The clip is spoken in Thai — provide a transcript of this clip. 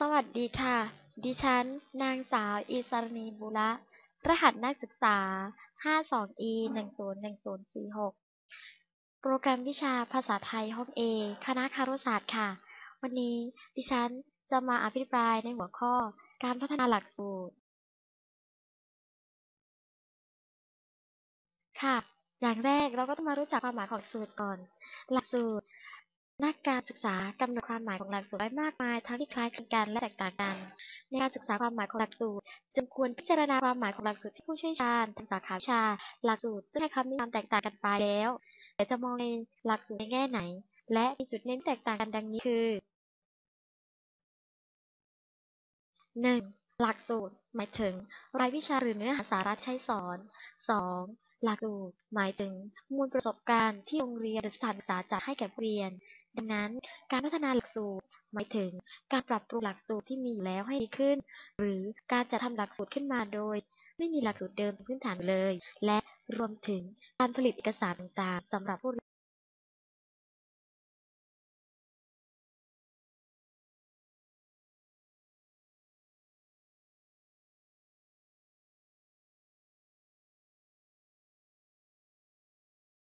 สวัสดีค่ะ ดิฉัน นางสาว อิสรณี บุระ รหัสนักศึกษา 52E 101046 โปรแกรมวิชาภาษาไทยห้อง A คณะคารุศาสตร์ค่ะ วันนี้ดิฉันจะมาอภิปรายในหัวข้อการพัฒนาหลักสูตร ค่ะ อย่างแรกเราก็ต้องมารู้จักความหมายของสูตรก่อน หลักสูตร การศึกษากำหนดความหมายของหลักสูตรไว้มากมายทั้งที่คล้ายคลึงกันและแตกต่างกัน ในการศึกษาความหมายของหลักสูตร จึงควรพิจารณาความหมายของหลักสูตรที่ผู้เชี่ยวชาญทางสาขาวิชา หลักสูตรซึ่งให้คำนิยามแตกต่างกันไปแล้วแต่จะมองในหลักสูตรในแง่ไหน และมีจุดเน้นแตกต่างกันดังนี้คือ 1. หลักสูตร หมายถึง รายวิชาหรือเนื้อหาสาระใช้สอน 2. หลักสูตรหมายถึงมูลประสบการณ์ที่โรงเรียนหรือสถานศึกษาจัดให้แก่ผู้เรียน ดังนั้นการพัฒนาหลักสูตรหมายถึงการปรับปรุงหลักสูตรที่มีอยู่แล้วให้ดีขึ้น หรือการจัดทำหลักสูตรขึ้นมาโดย ไม่มีหลักสูตรเดิมเป็นพื้นฐานเลย และรวมถึงการผลิตเอกสารต่างๆสำหรับผู้